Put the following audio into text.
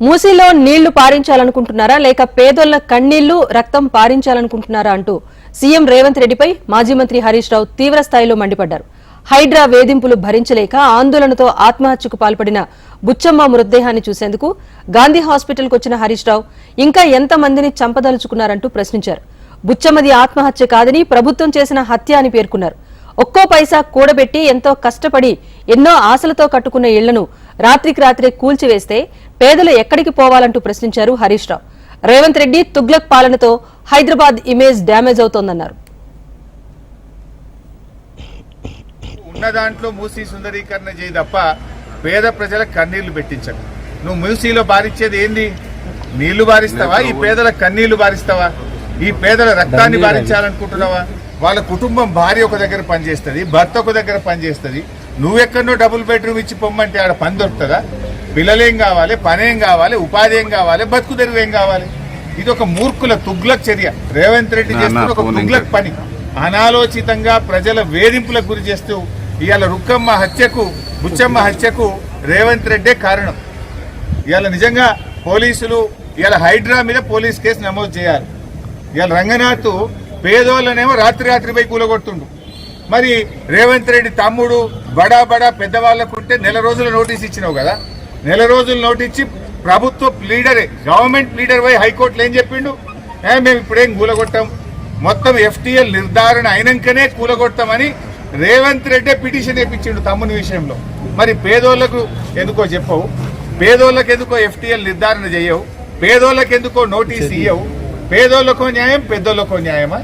మూసీలో నీళ్ళు పారించాలనుకుంటున్నారా లేక పేదోళ్ళ కన్నీళ్ళు రక్తం పారించాలనుకుంటున్నారా అంటూ సీఎం రేవంత్ రెడ్డిపై మాజీ మంత్రి హరీష్ రావు తీవ్ర స్థాయిలో మండిపడ్డారు. హైడ్రా వేధింపులు భరించలేక ఆందోళనతో ఆత్మహత్యకు పాల్పడిన బుచ్చమ్మ మృతదేహాన్ని చూసేందుకు గాంధీ హాస్పిటల్కు వచ్చిన హరీష్ రావు ఇంకా ఎంతమందిని చంపదలుచుకున్నారంటూ ప్రశ్నించారు. బుచ్చమ్మది ఆత్మహత్య కాదని ప్రభుత్వం చేసిన హత్య అని పేర్కొన్నారు. ఒక్కో పైసా కూడబెట్టి ఎంతో కష్టపడి ఎన్నో ఆశలతో కట్టుకున్న ఇళ్ళను రాత్రికి రాత్రే కూల్చివేస్తే పేదలు ఎక్కడికి పోవాలంటూ ప్రశ్నించారు హరీష్ రావు. రేవంత్ రెడ్డి తుగ్లక్ పాలనతో హైదరాబాద్ ఇమేజ్ డ్యామేజ్ అవుతోందన్నారు. ఉన్న దాంట్లో మూసీ సుందరీకరణ చేయి తప్ప పేద ప్రజల కన్నీళ్ళు పెట్టించకు. నువ్వు మూసీలో బారిచ్చేది ఏంది? నీళ్ళు బారిస్తావా? ఈ పేదల కన్నీళ్ళు బారిస్తావా? ఈ పేదల రక్తాన్ని బారించాలనుకుంటున్నావా? వాళ్ళ కుటుంబం భార్య ఒక దగ్గర పనిచేస్తుంది భర్త ఒక దగ్గర పనిచేస్తుంది. నువ్వెక్కడో డబుల్ బెడ్రూమ్ ఇచ్చి పొమ్మంటే ఆడ పని దొరుకుతుందా? పిల్లలేం కావాలి పనేం కావాలి ఉపాధి ఏం కావాలి బతుకు తెరువు ఏం కావాలి? ఇది ఒక మూర్ఖుల తుగ్లక్ చర్య. రేవంత్ రెడ్డి చేస్తున్న ఒక తుగ్లక్ పని. అనాలోచితంగా ప్రజల వేధింపులకు గురి చేస్తూ ఇవాళ రుక్కమ్మ హత్యకు బుచ్చమ్మ హత్యకు రేవంత్ రెడ్డే కారణం. ఇవాళ నిజంగా పోలీసులు ఇవాళ హైడ్రా మీద పోలీస్ కేసు నమోదు చేయాలి. ఇవాళ రంగనాథ్ పేదోళ్ళనేమో రాత్రి రాత్రి పోయి కూలగొడుతుండు మరి రేవంత్ రెడ్డి తమ్ముడు బడా బడా పెద్దవాళ్ళకుంటే నెల రోజుల నోటీస్ ఇచ్చినావు కదా? నెల రోజులు నోటీస్ ప్రభుత్వ లీడరే గవర్నమెంట్ లీడర్ పోయి హైకోర్టులో ఏం చెప్పిండు? మేము ఇప్పుడేం కూలగొట్టాం? మొత్తం ఎఫ్టీఎల్ నిర్ధారణ అయినాకనే కూలగొట్టామని రేవంత్ రెడ్డే పిటిషన్ వేయించిండు తమ్ముని విషయంలో. మరి పేదోళ్ళకు ఎందుకో చెప్పవు? పేదోళ్ళకి ఎందుకో ఎఫ్టీఎల్ నిర్ధారణ చేయవు? పేదోళ్ళకి ఎందుకో నోటీస్ ఇయ్యవు? పేదోళ్ళకో న్యాయం పెద్దోళ్ళకో న్యాయమా?